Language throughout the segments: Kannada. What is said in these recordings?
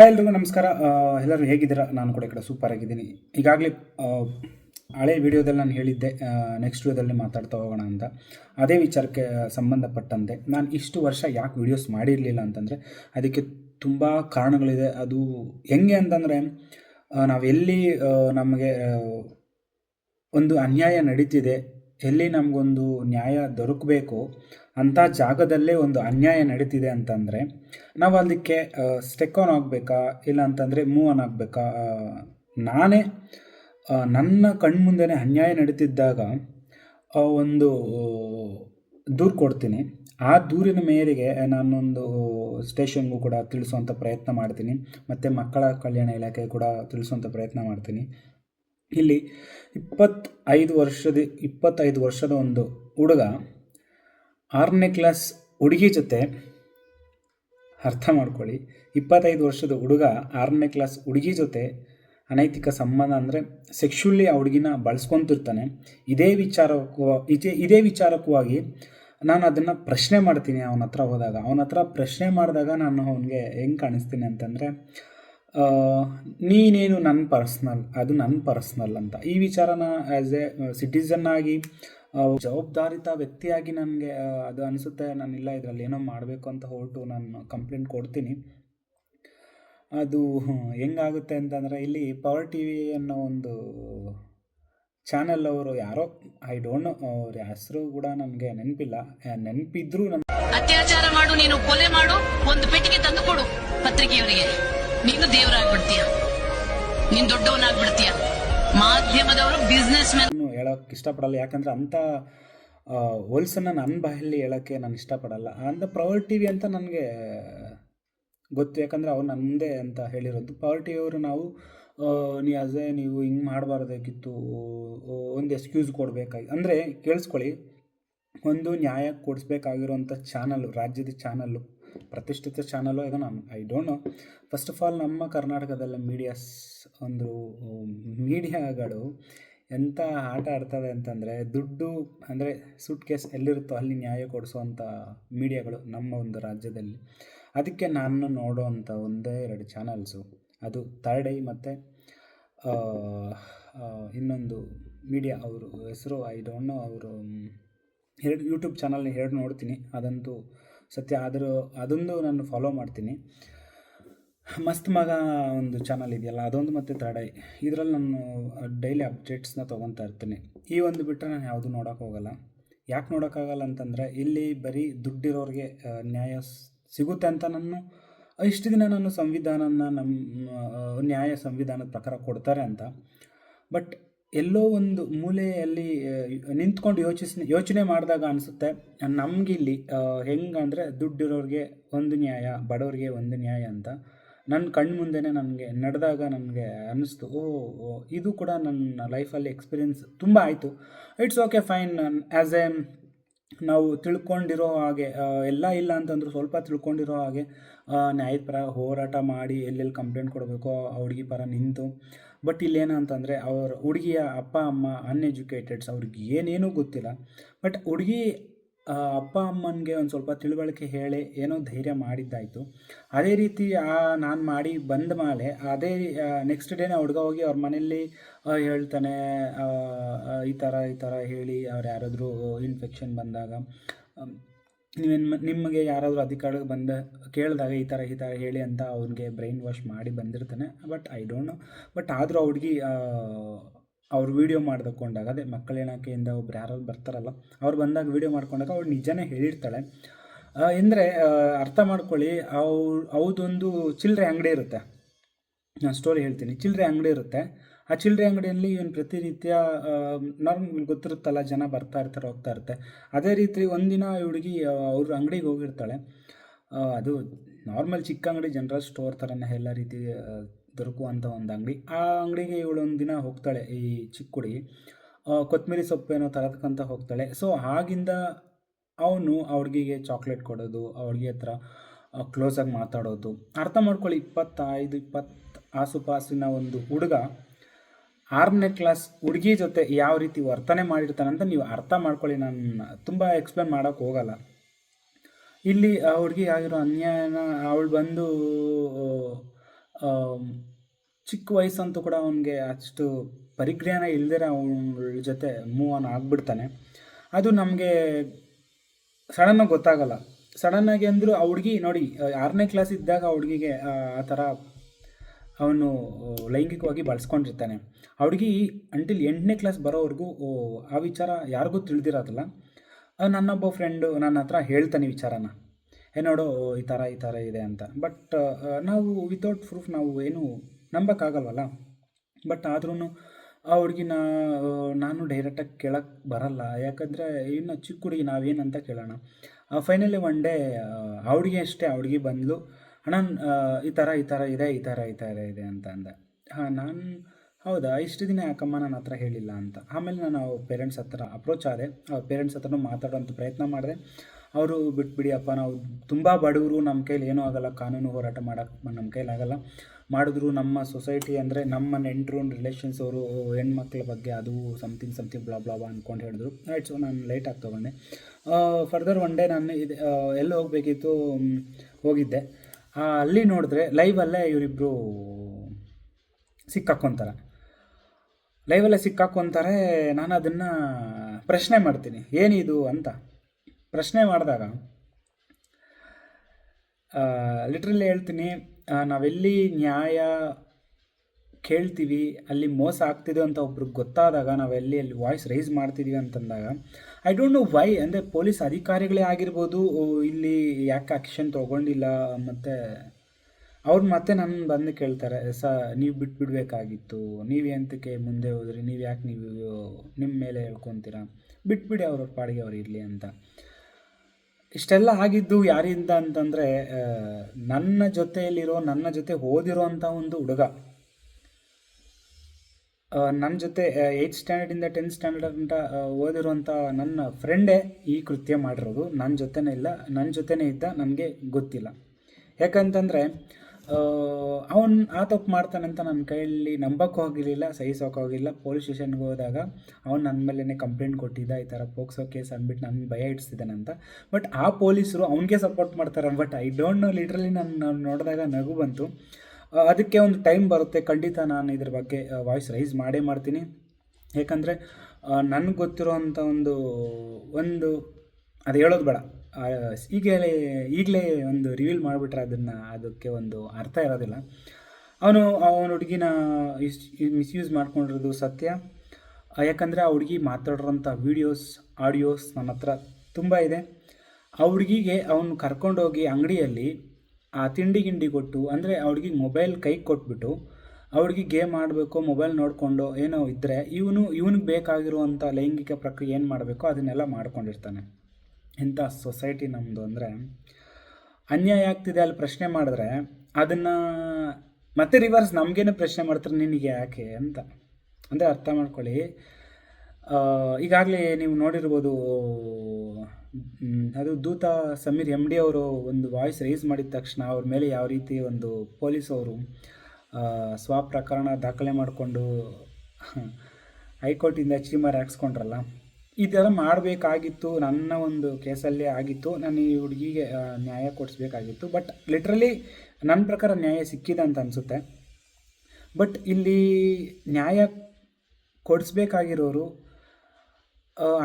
ಹಾಯ್ ಎಲ್ರಿಗೂ ನಮಸ್ಕಾರ. ಎಲ್ಲರೂ ಹೇಗಿದ್ದೀರಾ? ನಾನು ಕೂಡ ಈ ಕಡೆ ಸೂಪರ್ ಆಗಿದ್ದೀನಿ. ಈಗಾಗಲೇ ಹಳೆ ವಿಡಿಯೋದಲ್ಲಿ ನಾನು ಹೇಳಿದ್ದೆ ನೆಕ್ಸ್ಟ್ ವಿಡಿಯೋದಲ್ಲಿ ಮಾತಾಡ್ತಾ ಹೋಗೋಣ ಅಂತ. ಅದೇ ವಿಚಾರಕ್ಕೆ ಸಂಬಂಧಪಟ್ಟಂತೆ ನಾನು ಇಷ್ಟು ವರ್ಷ ಯಾಕೆ ವಿಡಿಯೋಸ್ ಮಾಡಿರಲಿಲ್ಲ ಅಂತಂದರೆ, ಅದಕ್ಕೆ ತುಂಬ ಕಾರಣಗಳಿದೆ. ಅದು ಹೆಂಗೆ ಅಂತಂದರೆ ನಾವೆಲ್ಲಿ ನಮಗೆ ಒಂದು ಅನ್ಯಾಯ ನಡೀತಿದೆ ಎಲ್ಲಿ ನಮಗೊಂದು ನ್ಯಾಯ ದೊರಕಬೇಕು ಅಂಥ ಜಾಗದಲ್ಲೇ ಒಂದು ಅನ್ಯಾಯ ನಡೀತಿದೆ ಅಂತಂದರೆ ನಾವು ಅದಕ್ಕೆ ಸ್ಟೆಕ್ ಆನ್ ಆಗಬೇಕಾ? ಇಲ್ಲ ಅಂತಂದರೆ ಮೂವ್ ಆನ್ ಆಗಬೇಕಾ? ನಾನೇ ನನ್ನ ಕಣ್ಮುಂದೆನೇ ಅನ್ಯಾಯ ನಡೀತಿದ್ದಾಗ ಒಂದು ದೂರು ಕೊಡ್ತೀನಿ. ಆ ದೂರಿನ ಮೇರೆಗೆ ನಾನೊಂದು ಸ್ಟೇಷನ್ಗೂ ಕೂಡ ತಿಳಿಸುವಂಥ ಪ್ರಯತ್ನ ಮಾಡ್ತೀನಿ. ಮತ್ತು ಮಕ್ಕಳ ಕಲ್ಯಾಣ ಇಲಾಖೆ ಕೂಡ ತಿಳಿಸುವಂಥ ಪ್ರಯತ್ನ ಮಾಡ್ತೀನಿ. ಇಲ್ಲಿ ಇಪ್ಪತ್ತೈದು ವರ್ಷದ ಇಪ್ಪತ್ತೈದು ವರ್ಷದ ಒಂದು ಹುಡುಗ ಆರನೇ ಕ್ಲಾಸ್ ಹುಡುಗಿ ಜೊತೆ ಅರ್ಥ ಮಾಡ್ಕೊಳ್ಳಿ. ಇಪ್ಪತ್ತೈದು ವರ್ಷದ ಹುಡುಗ ಆರನೇ ಕ್ಲಾಸ್ ಹುಡುಗಿ ಜೊತೆ ಅನೈತಿಕ ಸಂಬಂಧ ಅಂದರೆ ಸೆಕ್ಷುಲಿ ಆ ಹುಡುಗಿನ ಬಳಸ್ಕೊತಿರ್ತಾನೆ. ಇದೇ ವಿಚಾರಕ್ಕೂ, ಇದೇ ಇದೇ ವಿಚಾರಕ್ಕೂ ನಾನು ಅದನ್ನು ಪ್ರಶ್ನೆ ಮಾಡ್ತೀನಿ ಅವನ ಹತ್ರ ಹೋದಾಗ. ಅವನ ಹತ್ರ ಪ್ರಶ್ನೆ ಮಾಡಿದಾಗ ನಾನು ಅವನಿಗೆ ಹೆಂಗೆ ಕಾಣಿಸ್ತೀನಿ ಅಂತಂದರೆ ನೀನೇನು ನನ್ನ ಪರ್ಸ್ನಲ್, ಅದು ನನ್ನ ಪರ್ಸ್ನಲ್ ಅಂತ. ಈ ವಿಚಾರನ ಆ್ಯಸ್ ಎ ಸಿಟಿಸನ್ ಆಗಿ ಜವಾಬ್ದಾರಿತ ವ್ಯಕ್ತಿಯಾಗಿ ನನಗೆ ಅದು ಅನಿಸುತ್ತೆ ನಾನಿಲ್ಲ ಇದರಲ್ಲಿ ಏನೋ ಮಾಡಬೇಕು ಅಂತ ಹೊರಟು ನಾನು ಕಂಪ್ಲೇಂಟ್ ಕೊಡ್ತೀನಿ. ಅದು ಹೆಂಗಾಗುತ್ತೆ ಅಂತಂದರೆ ಇಲ್ಲಿ ಪವರ್ ಟಿ ವಿ ಅನ್ನೋ ಒಂದು ಚಾನೆಲ್ ಅವರು ಯಾರೋ ಐ ಡೋಂಟ್ ನೋ ಅವ್ರ ಹೆಸರು ಕೂಡ ನನಗೆ ನೆನಪಿಲ್ಲ. ನೆನಪಿದ್ರು ಅತ್ಯಾಚಾರ ಮಾಡು, ನೀನು ಕೊಲೆ ಮಾಡು, ಒಂದು ಪೆಟ್ಟಿಗೆ ತಂದು ಕೊಡು ಪತ್ರಿಕೆಯವರಿಗೆ. ನೀನು ದೇವರಾಗ್ಬಿಡ್ತೀಯ. ನೀನ್ ದೊಡ್ಡವನಾಗ್ಬಿಡ್ತೀಯ. ಮಾಧ್ಯಮದವರು ಬಿಸ್ನೆಸ್ ಮ್ಯಾನ್ ನಾನು ಹೇಳೋಕ್ಕೆ ಇಷ್ಟಪಡಲ್ಲ. ಯಾಕಂದ್ರೆ ಅಂತ ಹೋಲ್ಸನ್ನ ನನ್ನ ಬಾಯಲ್ಲಿ ಹೇಳೋಕ್ಕೆ ನಾನು ಇಷ್ಟಪಡಲ್ಲ. ಅಂದ ಪವರ್ ಟಿ ವಿ ಅಂತ ನನಗೆ ಗೊತ್ತು. ಯಾಕಂದರೆ ಅವ್ರು ನನ್ನದೇ ಅಂತ ಹೇಳಿರೋದು. ಪವರ್ ಟಿ ವಿಯವರು ನಾವು ನೀ ಅದೇ ನೀವು ಹಿಂಗೆ ಮಾಡಬಾರ್ದಾಗಿತ್ತು ಒಂದು ಎಕ್ಸ್ಕ್ಯೂಸ್ ಕೊಡಬೇಕಾಗಿ. ಅಂದರೆ ಕೇಳಿಸ್ಕೊಳ್ಳಿ, ಒಂದು ನ್ಯಾಯ ಕೊಡಿಸ್ಬೇಕಾಗಿರೋಂಥ ಚಾನಲ್ ರಾಜ್ಯದ ಚಾನಲ್ಲು ಪ್ರತಿಷ್ಠಿತ ಚಾನಲು ಇದು ನಾನು. I don't know first of all ನಮ್ಮ ಕರ್ನಾಟಕದಲ್ಲ ಮೀಡಿಯಾಸ್ ಒಂದು ಮೀಡಿಯಾಗಳು ಎಂಥ ಆಟ ಆಡ್ತವೆ ಅಂತಂದರೆ, ದುಡ್ಡು ಅಂದರೆ ಸೂಟ್ ಕೇಸ್ ಎಲ್ಲಿರುತ್ತೋ ಅಲ್ಲಿ ನ್ಯಾಯ ಕೊಡಿಸುವಂಥ ಮೀಡಿಯಾಗಳು ನಮ್ಮ ಒಂದು ರಾಜ್ಯದಲ್ಲಿ. ಅದಕ್ಕೆ ನಾನು ನೋಡೋವಂಥ ಒಂದೇ ಎರಡು ಚಾನಲ್ಸು ಅದು ಥರ್ಡ್ ಐ ಮತ್ತು ಇನ್ನೊಂದು ಮೀಡಿಯಾ ಅವರು, ಹೆಸರು ಐ ಡೋಂಟ್ ನೋ ಅವರು, ಎರಡು ಯೂಟ್ಯೂಬ್ ಚಾನಲ್ನ ಎರಡು ನೋಡ್ತೀನಿ. ಅದಂತೂ ಸತ್ಯ, ಆದರೂ ಅದೊಂದು ನಾನು ಫಾಲೋ ಮಾಡ್ತೀನಿ. ಮಸ್ತ್ ಮಗ ಒಂದು ಚಾನಲ್ ಇದೆಯಲ್ಲ, ಅದೊಂದು ಮತ್ತು ಐ ಇದರಲ್ಲಿ ನಾನು ಡೈಲಿ ಅಪ್ಡೇಟ್ಸ್ನ ತೊಗೊತಾ ಇರ್ತೀನಿ. ಈ ಒಂದು ಬಿಟ್ಟರೆ ನಾನು ಯಾವುದು ನೋಡೋಕೆ ಹೋಗಲ್ಲ. ಯಾಕೆ ನೋಡೋಕ್ಕಾಗಲ್ಲ ಅಂತಂದರೆ, ಇಲ್ಲಿ ಬರೀ ದುಡ್ಡಿರೋರಿಗೆ ನ್ಯಾಯ ಸಿಗುತ್ತೆ ಅಂತ ನಾನು, ಇಷ್ಟು ದಿನ ನಾನು ಸಂವಿಧಾನನ ನಮ್ಮ ನ್ಯಾಯ ಸಂವಿಧಾನದ ಪ್ರಕಾರ ಕೊಡ್ತಾರೆ ಅಂತ. ಬಟ್ ಎಲ್ಲೋ ಒಂದು ಮೂಲೆಯಲ್ಲಿ ನಿಂತ್ಕೊಂಡು ಯೋಚಿಸ್ ಯೋಚನೆ ಮಾಡಿದಾಗ ಅನಿಸುತ್ತೆ, ನಮಗಿಲ್ಲಿ ಹೆಂಗಂದರೆ ದುಡ್ಡಿರೋರಿಗೆ ಒಂದು ನ್ಯಾಯ, ಬಡವ್ರಿಗೆ ಒಂದು ನ್ಯಾಯ ಅಂತ. ನನ್ನ ಕಣ್ಣು ಮುಂದೆನೇ ನನಗೆ ನಡೆದಾಗ ನನಗೆ ಅನ್ನಿಸ್ತು ಓ ಇದು ಕೂಡ ನನ್ನ ಲೈಫಲ್ಲಿ ಎಕ್ಸ್ಪೀರಿಯೆನ್ಸ್ ತುಂಬ ಆಯಿತು. It's okay fine as a, ನಾವು ತಿಳ್ಕೊಂಡಿರೋ ಹಾಗೆ ಎಲ್ಲ ಇಲ್ಲ ಅಂತಂದ್ರೂ ಸ್ವಲ್ಪ ತಿಳ್ಕೊಂಡಿರೋ ಹಾಗೆ ನ್ಯಾಯದ ಪರ ಹೋರಾಟ ಮಾಡಿ, ಎಲ್ಲೆಲ್ಲಿ ಕಂಪ್ಲೇಂಟ್ ಕೊಡಬೇಕೋ ಆ ಹುಡುಗಿ ಪರ ನಿಂತು ಬಟ್ ಇಲ್ಲೇನು ಅಂತಂದರೆ ಅವ್ರ ಹುಡುಗಿಯ ಅಪ್ಪ, ಅಮ್ಮ ಅನ್ಎಜುಕೇಟೆಡ್ಸ್ ಅವ್ರಿಗೆ ಏನೇನೂ ಗೊತ್ತಿಲ್ಲ. ಬಟ್ ಹುಡುಗಿ ಅಪ್ಪ, ಅಮ್ಮನಿಗೆ ಒಂದು ಸ್ವಲ್ಪ ತಿಳುವಳಿಕೆ ಹೇಳಿ ಏನೋ ಧೈರ್ಯ ಮಾಡಿದ್ದಾಯಿತು. ಅದೇ ರೀತಿ, ಆ, ನಾನು ಮಾಡಿ ಬಂದ ಮೇಲೆ ಅದೇ ನೆಕ್ಸ್ಟ್ ಡೇನೇ ಹುಡುಗ ಹೋಗಿ ಅವ್ರ ಮನೆಯಲ್ಲಿ ಹೇಳ್ತಾನೆ ಈ ಥರ ಈ ಥರ ಹೇಳಿ ಅವ್ರು ಯಾರಾದರೂ ಇನ್ಫೆಕ್ಷನ್ ಬಂದಾಗ ನೀವೇನು ನಿಮಗೆ ಯಾರಾದರೂ ಅಧಿಕಾರಿಗೆ ಬಂದ, ಕೇಳಿದಾಗ ಈ ಥರ ಈ ಥರ ಹೇಳಿ ಅಂತ ಅವ್ರಿಗೆ ಬ್ರೈನ್ ವಾಶ್ ಮಾಡಿ ಬಂದಿರ್ತಾನೆ. But I don't know but ಆದರೂ ಅವ್ರಿಗೆ ಅವ್ರು ವೀಡಿಯೋ ಮಾಡ್ಕೊಂಡಾಗ, ಅದೇ ಮಕ್ಕಳ ಒಬ್ರು ಯಾರಾದ್ರು ಬರ್ತಾರಲ್ಲ, ಅವ್ರು ಬಂದಾಗ ವೀಡಿಯೋ ಮಾಡ್ಕೊಂಡಾಗ ಅವ್ರು ನಿಜನೇ ಹೇಳಿರ್ತಾಳೆ. ಅಂದರೆ ಅರ್ಥ ಮಾಡ್ಕೊಳ್ಳಿ ಅವ್ರು ಅವ್ದೊಂದು ಚಿಲ್ಲರೆ ಅಂಗಡಿ ಇರುತ್ತೆ. ನಾನು ಸ್ಟೋರಿ ಹೇಳ್ತೀನಿ. ಚಿಲ್ಲರೆ ಅಂಗಡಿ ಇರುತ್ತೆ. ಆ ಚಿಲ್ಲರೆ ಅಂಗಡಿಯಲ್ಲಿ ಇವನು ಪ್ರತಿನಿತ್ಯ ನಾರ್ಮಲ್ ಗೊತ್ತಿರುತ್ತಲ್ಲ, ಜನ ಬರ್ತಾ ಇರ್ತಾರೆ, ಹೋಗ್ತಾ ಇರುತ್ತೆ ಅದೇ ರೀತಿ ಒಂದಿನ ಈ ಹುಡುಗಿ ಅವ್ರ ಅಂಗಡಿಗೆ ಹೋಗಿರ್ತಾಳೆ. ಅದು ನಾರ್ಮಲ್ ಚಿಕ್ಕ ಅಂಗಡಿ, ಜನರಲ್ ಸ್ಟೋರ್ ಥರನೇ ಎಲ್ಲ ರೀತಿ ದೊರಕುವಂಥ ಒಂದು ಅಂಗಡಿ. ಆ ಅಂಗಡಿಗೆ ಇವಳು ಒಂದು ದಿನ ಹೋಗ್ತಾಳೆ, ಈ ಚಿಕ್ಕ ಹುಡುಗಿ. ಕೊತ್ತಂಬರಿ ಸೊಪ್ಪು ಏನೋ ತರತಕ್ಕಂತ ಹೋಗ್ತಾಳೆ. ಸೊ ಆಗಿಂದ ಅವನು ಅವ್ರಿಗೆ ಚಾಕ್ಲೇಟ್ ಕೊಡೋದು, ಅವ್ರಿಗೆ ಹತ್ರ ಕ್ಲೋಸಾಗಿ ಮಾತಾಡೋದು. ಅರ್ಥ ಮಾಡ್ಕೊಳ್ಳಿ ಇಪ್ಪತ್ತೈದು, ಇಪ್ಪತ್ತು ಆಸುಪಾಸಿನ ಒಂದು ಹುಡುಗ ಆರನೇ ಕ್ಲಾಸ್ ಹುಡುಗಿ ಜೊತೆ ಯಾವ ರೀತಿ ವರ್ತನೆ ಮಾಡಿರ್ತಾನೆ ಅಂತ ನೀವು ಅರ್ಥ ಮಾಡ್ಕೊಳ್ಳಿ. ನಾನು ತುಂಬ ಎಕ್ಸ್ಪ್ಲೇನ್ ಮಾಡೋಕ್ಕೆ ಹೋಗಲ್ಲ. ಇಲ್ಲಿ ಆ ಹುಡುಗಿ ಆಗಿರೋ ಅನ್ಯಾಯನ ಅವಳು ಬಂದು ಚಿಕ್ಕ ವಯಸ್ಸಂತೂ ಕೂಡ ಅವನಿಗೆ ಅಷ್ಟು ಪರಿಜ್ಞಾನ ಇಲ್ಲದೇ ಅವಳ ಜೊತೆ ಮೂವ್ ಆನ್ ಆಗಿಬಿಡ್ತಾನೆ. ಅದು ನಮಗೆ ಸಡನ್ನಾಗಿ ಗೊತ್ತಾಗಲ್ಲ. ಸಡನ್ನಾಗಿ ಅಂದರೂ ಆ ಹುಡುಗಿ ನೋಡಿ ಆರನೇ ಕ್ಲಾಸ್ ಇದ್ದಾಗ ಆ ಹುಡುಗಿಗೆ, ಆ ಥರ ಅವನು ಲೈಂಗಿಕವಾಗಿ ಬಳಸ್ಕೊಂಡಿರ್ತಾನೆ. ಹುಡುಗಿ ಅಂಟಿಲ್ ಎಂಟನೇ ಕ್ಲಾಸ್ ಬರೋವರೆಗೂ ಆ ವಿಚಾರ ಯಾರಿಗೂ ತಿಳಿದಿರೋದಿಲ್ಲ. ನನ್ನೊಬ್ಬ ಫ್ರೆಂಡು ನನ್ನ ಹತ್ರ ಹೇಳ್ತಾನೆ ವಿಚಾರನ. ಏ, ನೋಡು ಈ ಥರ ಈ ಥರ ಇದೆ ಅಂತ. ಬಟ್ ನಾವು ವಿತೌಟ್ ಪ್ರೂಫ್ ನಾವು ಏನು ನಂಬೋಕ್ಕಾಗಲ್ವಲ್ಲ? ಬಟ್ ಆದ್ರೂ ಆ ಹುಡುಗಿನ ನಾನು ಡೈರೆಕ್ಟಾಗಿ ಕೇಳಕ್ಕೆ ಬರಲ್ಲ. ಯಾಕಂದರೆ ಇನ್ನು ಚಿಕ್ಕ ಹುಡುಗಿ ನಾವೇನಂತ ಕೇಳೋಣ. ಫೈನಲಿ ಒನ್ ಡೇ ಆ ಹುಡುಗಿ ಅಷ್ಟೇ, ಆ ಹುಡುಗಿ ಬಂದಳು ಅಣ್ಣ ಈ ಥರ ಈ ಥರ ಇದೆ, ಈ ಥರ ಈ ಥರ ಇದೆ ಅಂತ ಅಂದೆ. ಹಾಂ, ನಾನು, ಹೌದಾ, ಇಷ್ಟು ದಿನ ಯಾಕಮ್ಮ ನನ್ನ ಹತ್ರ ಹೇಳಿಲ್ಲ ಅಂತ. ಆಮೇಲೆ ನಾನು ಪೇರೆಂಟ್ಸ್ ಹತ್ರ ಅಪ್ರೋಚ್ ಆದೆ. ಪೇರೆಂಟ್ಸ್ ಹತ್ರನೂ ಮಾತಾಡೋಂಥ ಪ್ರಯತ್ನ ಮಾಡಿದೆ. ಅವರು ಬಿಟ್ಬಿಡಿ ಅಪ್ಪ ನಾವು ತುಂಬ ಬಡವರು ನಮ್ಮ ಕೈಲಿ ಏನೂ ಆಗಲ್ಲ, ಕಾನೂನು ಹೋರಾಟ ಮಾಡೋಕ್ಕೆ ನಮ್ಮ ಕೈಲಾಗಲ್ಲ ಮಾಡಿದ್ರು ನಮ್ಮ ಸೊಸೈಟಿ ಅಂದರೆ ನಮ್ಮ ನೆಂಟರು ರಿಲೇಷನ್ಸ್ ಅವರು, ಹೆಣ್ಮಕ್ಳ ಬಗ್ಗೆ ಅದು ಸಮಥಿಂಗ್ ಸಮಥಿಂಗ್ ಬ್ಲಾ ಬ್ಲಾ ಅಂದ್ಕೊಂಡು ಹೇಳಿದ್ರು. ರೈಟ್ ಸೊ ನಾನು ಲೇಟಾಗಿ ತೊಗೊಂಡೆ. ಫರ್ದರ್ ಒನ್ ಡೇ ನಾನು ಇದು ಎಲ್ಲಿ ಹೋಗಬೇಕಿತ್ತು ಹೋಗಿದ್ದೆ. ಅಲ್ಲಿ ನೋಡಿದ್ರೆ ಲೈವಲ್ಲೇ ಇವರಿಬ್ಬರು ಸಿಕ್ಕಾಕ್ಕೊಂತಾರೆ ಲೈವಲ್ಲೇ ಸಿಕ್ಕಾಕ್ಕೊಂತಾರೆ ನಾನು ಅದನ್ನು ಪ್ರಶ್ನೆ ಮಾಡ್ತೀನಿ. ಏನಿದು ಅಂತ. ಪ್ರಶ್ನೆ ಮಾಡಿದಾಗ ಲಿಟ್ರಲ್ಲಿ ಹೇಳ್ತೀನಿ ನಾವೆಲ್ಲಿ ನ್ಯಾಯ ಕೇಳ್ತೀವಿ, ಅಲ್ಲಿ ಮೋಸ ಆಗ್ತಿದೆ ಅಂತ ಒಬ್ರಿಗೆ ಗೊತ್ತಾದಾಗ ನಾವೆಲ್ಲಿ ಅಲ್ಲಿ ವಾಯ್ಸ್ ರೈಸ್ ಮಾಡ್ತಿದ್ದೀವಿ ಅಂತಂದಾಗ ಐ ಡೋಂಟ್ ನೋ ವೈ ಅಂದರೆ ಪೊಲೀಸ್ ಅಧಿಕಾರಿಗಳೇ ಆಗಿರ್ಬೋದು ಇಲ್ಲಿ ಯಾಕೆ ಆ್ಯಕ್ಷನ್ ತೊಗೊಂಡಿಲ್ಲ ಮತ್ತು ಅವ್ರು ಮತ್ತೆ ನನ್ನ ಬಂದು ಕೇಳ್ತಾರೆ, ಸ, ನೀವು ಬಿಟ್ಬಿಡ್ಬೇಕಾಗಿತ್ತು, ನೀವು ಎಂತಕ್ಕೆ ಮುಂದೆ ಹೋದ್ರಿ, ನೀವು ಯಾಕೆ ನೀವು ನಿಮ್ಮ ಮೇಲೆ ಹೇಳ್ಕೊತೀರಾ, ಬಿಟ್ಬಿಡಿ ಅವ್ರ ಪಾಡಿಗೆ ಅವ್ರು ಇರಲಿ ಅಂತ. ಇಷ್ಟೆಲ್ಲ ಆಗಿದ್ದು ಯಾರಿಂದ ಅಂತಂದರೆ ನನ್ನ ಜೊತೆಯಲ್ಲಿರೋ, ನನ್ನ ಜೊತೆ ಓದಿರೋ ಒಂದು ಹುಡುಗ ನನ್ನ ಜೊತೆ ಏಯ್ತ್ ಸ್ಟ್ಯಾಂಡರ್ಡಿಂದ ಟೆಂತ್ ಸ್ಟ್ಯಾಂಡರ್ಡ್ ಅಂತ ಓದಿರುವಂಥ ನನ್ನ ಫ್ರೆಂಡೇ ಈ ಕೃತ್ಯ ಮಾಡಿರೋದು. ನನ್ನ ಜೊತೆನೇ ಇಲ್ಲ. ನನ್ನ ಜೊತೆನೇ ಇದ್ದ, ನನಗೆ ಗೊತ್ತಿಲ್ಲ. ಯಾಕಂತಂದರೆ ಅವನು ಆ ತಪ್ಪು ಮಾಡ್ತಾನಂತ ನನ್ನ ಕೈಯಲ್ಲಿ ನಂಬಕ್ಕೆ ಹೋಗಿರಲಿಲ್ಲ ಸಹಿಸೋಕೆ ಹೋಗಿಲ್ಲ ಪೊಲೀಸ್ ಸ್ಟೇಷನ್ಗೆ ಹೋದಾಗ ಅವ್ನು ನನ್ನ ಮೇಲೇ ಕಂಪ್ಲೇಂಟ್ ಕೊಟ್ಟಿದ್ದ, ಈ ಥರ ಪೋಕ್ಸೋ ಕೇಸ್ ಅಂದ್ಬಿಟ್ಟು ನನ್ನ ಭಯ ಇಡಿಸಿದ್ದಾನಂತ ಬಟ್ ಆ ಪೊಲೀಸರು ಅವನಿಗೆ ಸಪೋರ್ಟ್ ಮಾಡ್ತಾರೆ but I don't know literally ನಾನು ನೋಡಿದಾಗ ನಗು ಬಂತು. ಅದಕ್ಕೆ ಒಂದು ಟೈಮ್ ಬರುತ್ತೆ. ಖಂಡಿತ ನಾನು ಇದ್ರ ಬಗ್ಗೆ ವಾಯ್ಸ್ ರೈಸ್ ಮಾಡೇ ಮಾಡ್ತೀನಿ. ಯಾಕಂದರೆ ನನಗೆ ಗೊತ್ತಿರೋಂಥ ಒಂದು ಒಂದು, ಅದು ಹೇಳೋದು ಬೇಡ. ಈಗಲೇ ಈಗಲೇ ಒಂದು ರಿವೀಲ್ ಮಾಡಿಬಿಟ್ರೆ ಅದನ್ನು ಅದಕ್ಕೆ ಒಂದು ಅರ್ಥ ಇರೋದಿಲ್ಲ. ಅವನು, ಅವನ ಹುಡುಗಿನ ಮಿಸ್ಯೂಸ್ ಮಾಡ್ಕೊಂಡಿರೋದು ಸತ್ಯ. ಯಾಕಂದರೆ ಆ ಹುಡುಗಿ ಮಾತಾಡಿರೋಂಥ ವೀಡಿಯೋಸ್ ಆಡಿಯೋಸ್ ನನ್ನ ಹತ್ರ ತುಂಬ ಇದೆ. ಆ ಹುಡುಗಿಗೆ ಅವನು ಕರ್ಕೊಂಡೋಗಿ ಅಂಗಡಿಯಲ್ಲಿ ತಿಂಡಿ ಗಿಂಡಿ ಕೊಟ್ಟು, ಅಂದರೆ ಅವ್ರಿಗೆ ಮೊಬೈಲ್ ಕೈಗೆ ಕೊಟ್ಬಿಟ್ಟು, ಅವ್ರಿಗೆ ಗೇಮ್ ಆಡಬೇಕು ಮೊಬೈಲ್ ನೋಡಿಕೊಂಡು ಏನೋ ಇದ್ದರೆ ಇವನು, ಇವನಿಗೆ ಬೇಕಾಗಿರುವಂಥ ಲೈಂಗಿಕ ಪ್ರಕ್ರಿಯೆ ಏನು ಮಾಡಬೇಕು ಅದನ್ನೆಲ್ಲ ಮಾಡ್ಕೊಂಡಿರ್ತಾನೆ. ಇಂಥ ಸೊಸೈಟಿ ನಮ್ಮದು ಅಂದರೆ, ಅನ್ಯಾಯ ಆಗ್ತಿದೆ ಅಲ್ಲಿ ಪ್ರಶ್ನೆ ಮಾಡಿದ್ರೆ, ಅದನ್ನು ಮತ್ತೆ ರಿವರ್ಸ್ ನಮಗೇನು ಪ್ರಶ್ನೆ ಮಾಡ್ತಾರೆ, ನಿನಗೆ ಯಾಕೆ ಅಂತ. ಅಂದರೆ ಅರ್ಥ ಮಾಡ್ಕೊಳ್ಳಿ. ಈಗಾಗಲೇ ನೀವು ನೋಡಿರ್ಬೋದು ಅದು ದೂತ ಸಮೀರ್ ಎಂ ಡಿ ಅವರು ಒಂದು ವಾಯ್ಸ್ ರೈಸ್ ಮಾಡಿದ ತಕ್ಷಣ ಅವ್ರ ಮೇಲೆ ಯಾವ ರೀತಿ ಒಂದು ಪೊಲೀಸ್ ಅವರು ಸ್ವ ಪ್ರಕರಣ ದಾಖಲೆ ಮಾಡಿಕೊಂಡು ಹೈಕೋರ್ಟಿಂದ ಚೀಮರ್ ಹಾಕ್ಸ್ಕೊಂಡ್ರಲ್ಲ, ಇದೆಲ್ಲ ಮಾಡಬೇಕಾಗಿತ್ತು, ನನ್ನ ಒಂದು ಕೇಸಲ್ಲೇ ಆಗಿತ್ತು, ನಾನು ಈ ಹುಡುಗಿಗೆ ನ್ಯಾಯ ಕೊಡಿಸ್ಬೇಕಾಗಿತ್ತು ಬಟ್ ಲಿಟ್ರಲಿ ನನ್ನ ಪ್ರಕಾರ ನ್ಯಾಯ ಸಿಕ್ಕಿದೆ ಅಂತ ಅನಿಸುತ್ತೆ. ಬಟ್ ಇಲ್ಲಿ ನ್ಯಾಯ ಕೊಡಿಸ್ಬೇಕಾಗಿರೋರು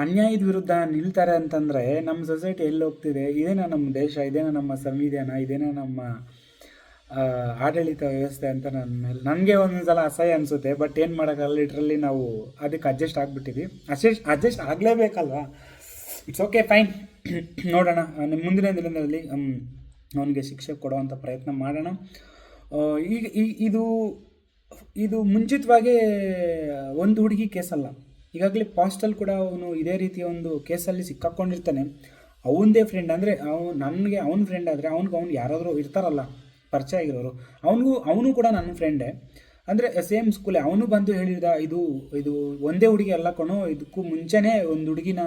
ಅನ್ಯಾಯದ ವಿರುದ್ಧ ನಿಲ್ತಾರೆ ಅಂತಂದರೆ ನಮ್ಮ ಸೊಸೈಟಿ ಎಲ್ಲಿ ಹೋಗ್ತಿದೆ? ಇದೇನಾ ನಮ್ಮ ದೇಶ ಇದೇನಾ ನಮ್ಮ ಸಂವಿಧಾನ ಇದೇನೋ ನಮ್ಮ ಆಡಳಿತ ವ್ಯವಸ್ಥೆ ಅಂತ ನನ್ನ ಮೇಲೆ ನನಗೆ ಒಂದೊಂದ್ಸಲ ಅಸಹ್ಯ ಅನಿಸುತ್ತೆ. ಬಟ್ ಏನು ಮಾಡೋಕ್ಕಲ್ಲ ಲಿಟ್ರಲ್ಲಿ ನಾವು ಅದಕ್ಕೆ ಅಡ್ಜಸ್ಟ್ ಆಗಿಬಿಟ್ಟಿವಿ ಅಡ್ಜಸ್ಟ್ ಅಡ್ಜಸ್ಟ್ ಆಗಲೇಬೇಕಲ್ವಾ? ಇಟ್ಸ್ ಓಕೆ ಫೈನ್ ನೋಡೋಣ. ನಿಮ್ಮ ಮುಂದಿನ ದಿನದಲ್ಲಿ ಅವನಿಗೆ ಶಿಕ್ಷೆ ಕೊಡುವಂಥ ಪ್ರಯತ್ನ ಮಾಡೋಣ. ಈಗ ಇದು ಇದು ಮುಂಚಿತವಾಗೇ ಒಂದು ಹುಡುಗಿ ಕೇಸಲ್ಲ. ಈಗಾಗಲೇ ಪಾಸ್ಟಲ್ಲಿ ಕೂಡ ಅವನು ಇದೇ ರೀತಿಯ ಒಂದು ಕೇಸಲ್ಲಿ ಸಿಕ್ಕಾಕೊಂಡಿರ್ತಾನೆ. ಅವನದೇ ಫ್ರೆಂಡ್ ಅಂದರೆ ಅವನು ನನಗೆ ಅವ್ನ ಫ್ರೆಂಡ್ ಆದರೆ ಅವ್ನಿಗೆ ಅವ್ನು ಯಾರಾದರೂ ಇರ್ತಾರಲ್ಲ, ಪರಿಚಯ ಆಗಿರೋರು. ಅವನಿಗೂ, ಅವನು ಕೂಡ ನನ್ನ ಫ್ರೆಂಡೇ ಅಂದರೆ ಸೇಮ್ ಸ್ಕೂಲೇ ಅವನು ಬಂದು ಹೇಳಿದ, ಇದು ಇದು ಒಂದೇ ಹುಡುಗಿ ಎಲ್ಲ ಕಣೋ, ಇದಕ್ಕೂ ಮುಂಚೆನೇ ಒಂದು ಹುಡುಗಿನ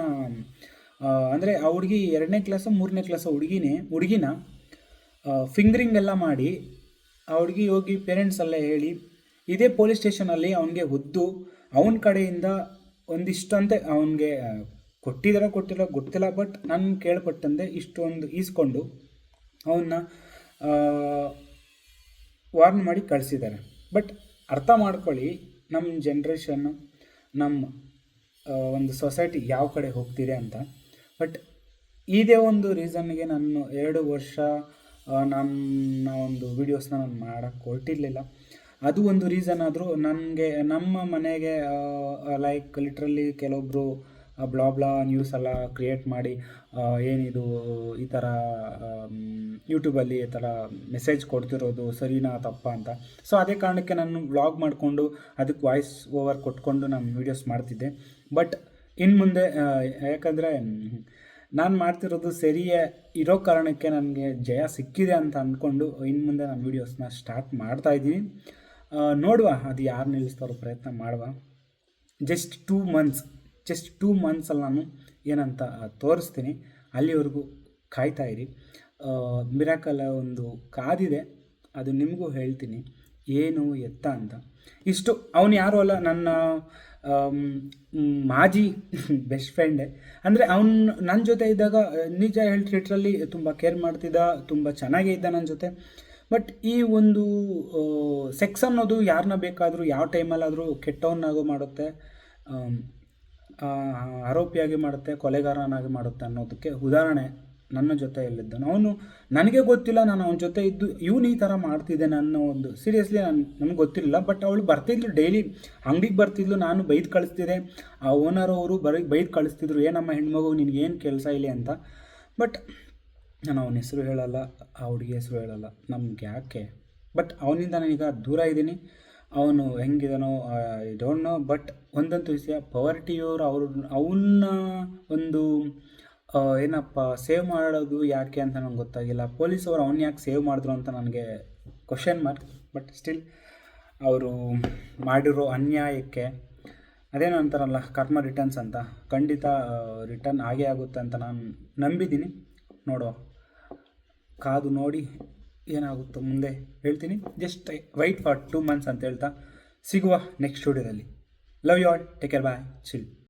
ಅಂದರೆ ಆ ಹುಡುಗಿ ಎರಡನೇ ಕ್ಲಾಸು ಮೂರನೇ ಕ್ಲಾಸ್ ಹುಡುಗಿನೇ, ಹುಡುಗಿನ ಫಿಂಗರಿಂಗ್ ಎಲ್ಲ ಮಾಡಿ, ಆ ಹುಡುಗಿ ಹೋಗಿ ಪೇರೆಂಟ್ಸ್ ಎಲ್ಲ ಹೇಳಿ, ಇದೇ ಪೊಲೀಸ್ ಸ್ಟೇಷನಲ್ಲಿ ಅವನಿಗೆ ಒದ್ದು ಅವನ ಕಡೆಯಿಂದ ಒಂದಿಷ್ಟು ಅಂತ ಅವನಿಗೆ ಕೊಟ್ಟಿದಾರೋ ಕೊಟ್ಟಿರೋ ಗೊತ್ತಿಲ್ಲ ಬಟ್ ನಾನು ಕೇಳ್ಪಟ್ಟಂತೆ ಇಷ್ಟೊಂದು ಈಸ್ಕೊಂಡು ಅವನ್ನ ವಾರ್ನ್ ಮಾಡಿ ಕಳಿಸಿದ್ದಾರೆ ಬಟ್ ಅರ್ಥ ಮಾಡ್ಕೊಳ್ಳಿ ನಮ್ಮ ಜನ್ರೇಷನ್ನು ನಮ್ಮ ಒಂದು ಸೊಸೈಟಿ ಯಾವ ಕಡೆ ಹೋಗ್ತಿದೆ ಅಂತ. ಬಟ್ ಇದೇ ಒಂದು ರೀಸನ್ಗೆ ನಾನು ಎರಡು ವರ್ಷ ನನ್ನ ಒಂದು ವೀಡಿಯೋಸ್ನ ನಾನು ಮಾಡೋಕ್ಕೆ ಹೊರಟಿರ್ಲಿಲ್ಲ. ಅದು ಒಂದು ರೀಸನ್ ಆದರೂ ನನಗೆ ನಮ್ಮ ಮನೆಗೆ ಲೈಕ್ ಲಿಟ್ರಲ್ಲಿ ಕೆಲವೊಬ್ಬರು ಬ್ಲಾ ಬ್ಲಾ ನ್ಯೂಸ್ ಎಲ್ಲ ಕ್ರಿಯೇಟ್ ಮಾಡಿ ಏನಿದು, ಈ ಥರ ಯೂಟ್ಯೂಬಲ್ಲಿ ಈ ಥರ ಮೆಸೇಜ್ ಕೊಡ್ತಿರೋದು ಸರಿನಾ ತಪ್ಪ ಅಂತ. ಸೊ ಅದೇ ಕಾರಣಕ್ಕೆ ನಾನು ವ್ಲಾಗ್ ಮಾಡಿಕೊಂಡು, ಅದಕ್ಕೆ ವಾಯ್ಸ್ ಓವರ್ ಕೊಟ್ಕೊಂಡು ನಾನು ವೀಡಿಯೋಸ್ ಮಾಡ್ತಿದ್ದೆ. ಬಟ್ ಇನ್ನು ಮುಂದೆ ಯಾಕಂದರೆ ನಾನು ಮಾಡ್ತಿರೋದು ಸರಿಯೇ ಇರೋ ಕಾರಣಕ್ಕೆ ನನಗೆ ಜಯ ಸಿಕ್ಕಿದೆ ಅಂತ ಅಂದ್ಕೊಂಡು ಇನ್ನು ಮುಂದೆ ನಾನು ವೀಡಿಯೋಸ್ನ ಸ್ಟಾರ್ಟ್ ಮಾಡ್ತಾ ಇದ್ದೀನಿ. ನೋಡುವ, ಅದು ಯಾರು ನಿಲ್ಲಿಸ್ತಾರೋ ಪ್ರಯತ್ನ ಮಾಡುವ. Just two months just two ಮಂತ್ಸಲ್ಲಿ ನಾನು ಏನಂತ ತೋರಿಸ್ತೀನಿ. ಅಲ್ಲಿವರೆಗೂ ಕಾಯ್ತಾ ಇರಿ. ಮಿರಾಕಲ್ ಒಂದು ಕಾದಿದೆ, ಅದು ನಿಮಗೂ ಹೇಳ್ತೀನಿ. ಏನು ಎತ್ತ ಅಂತ. ಇಷ್ಟು, ಅವನು ಯಾರು ಅಲ್ಲ, ನನ್ನ ಮಾಜಿ ಬೆಸ್ಟ್ ಫ್ರೆಂಡೇ ಅಂದರೆ ಅವನು ನನ್ನ ಜೊತೆ ಇದ್ದಾಗ, ನಿಜ ಹೇಳ್ತಿಟ್ರಲ್ಲಿ ತುಂಬ ಕೇರ್ ಮಾಡ್ತಿದ್ದ, ತುಂಬ ಚೆನ್ನಾಗೇ ಇದ್ದ ನನ್ನ ಜೊತೆ. ಬಟ್ ಈ ಒಂದು ಸೆಕ್ಸ್ ಅನ್ನೋದು ಯಾರನ್ನ ಬೇಕಾದರೂ, ಯಾವ ಟೈಮಲ್ಲಾದರೂ ಕೆಟ್ಟವನ್ನಾಗೂ ಮಾಡುತ್ತೆ. ಆರೋಪಿಯಾಗಿ ಮಾಡುತ್ತೆ, ಕೊಲೆಗಾರನಾಗಿ ಮಾಡುತ್ತೆ ಅನ್ನೋದಕ್ಕೆ ಉದಾಹರಣೆ ನನ್ನ ಜೊತೆ ಎಲ್ಲಿದ್ದನು ಅವನು ನನಗೆ ಗೊತ್ತಿಲ್ಲ, ನಾನು ಅವನ ಜೊತೆ ಇದ್ದು, ಇವನು ಈ ಥರ ಮಾಡ್ತಿದ್ದಾನೆ ಅನ್ನೋ ಒಂದು ಸೀರಿಯಸ್ಲಿ ನಾನು, ನನಗೆ ಗೊತ್ತಿರಲಿಲ್ಲ. ಬಟ್ ಅವಳು ಬರ್ತಿದ್ಲು ಡೈಲಿ ಅಂಗಡಿಗೆ ಬರ್ತಿದ್ಲು, ನಾನು ಬೈದು ಕಳಿಸ್ತಿದ್ದೆ. ಆ ಓನರ್ ಅವರು ಬರೀ ಬೈದು ಕಳಿಸ್ತಿದ್ರು, ಏನಮ್ಮ ಹೆಣ್ಮಗು, ನಿನಗೇನು ಕೆಲಸ ಇಲ್ಲ? ಅಂತ. ಬಟ್ ನಾನು ಅವನ ಹೆಸರು ಹೇಳಲ್ಲ, ಆ ಹುಡುಗಿ ಹೆಸರು ಹೇಳಲ್ಲ. ನಮ್ಗೆ ಯಾಕೆ? ಬಟ್ ಅವನಿಂದ ನಾನೀಗ ದೂರ ಇದ್ದೀನಿ. ಅವನು ಹೆಂಗಿದಾನೋ ಐ ಡೋಂಟ್ ನೋ ಬಟ್ ಒಂದಂತೂ ವಿಷಯ ಪವರ್ಟಿಯವರು ಅವ್ರ ಅವನ್ನ ಒಂದು ಏನಪ್ಪ ಸೇವ್ ಮಾಡೋದು ಯಾಕೆ ಅಂತ ನನಗೆ ಗೊತ್ತಾಗಿಲ್ಲ. ಪೊಲೀಸವರು ಅವ್ನು ಯಾಕೆ ಸೇವ್ ಮಾಡಿದ್ರು ಅಂತ ನನಗೆ ಕ್ವಶನ್ ಮಾರ್ಕ್ ಬಟ್ ಸ್ಟಿಲ್ ಅವರು ಮಾಡಿರೋ ಅನ್ಯಾಯಕ್ಕೆ ಅದೇನೋ ಅಂತಾರಲ್ಲ, ಕರ್ಮ ರಿಟರ್ನ್ಸ್ ಅಂತ. ಖಂಡಿತ ರಿಟರ್ನ್ ಆಗೇ ಆಗುತ್ತೆ ಅಂತ ನಾನು ನಂಬಿದ್ದೀನಿ. ನೋಡುವ. ಕಾದು ನೋಡಿ ಏನಾಗುತ್ತೋ ಮುಂದೆ ಹೇಳ್ತೀನಿ. Just wait for two months ಅಂತ ಹೇಳ್ತಾ ಸಿಗುವ ನೆಕ್ಸ್ಟ್ ಸ್ಟುಡಿಯೋದಲ್ಲಿ love you all take care bye chill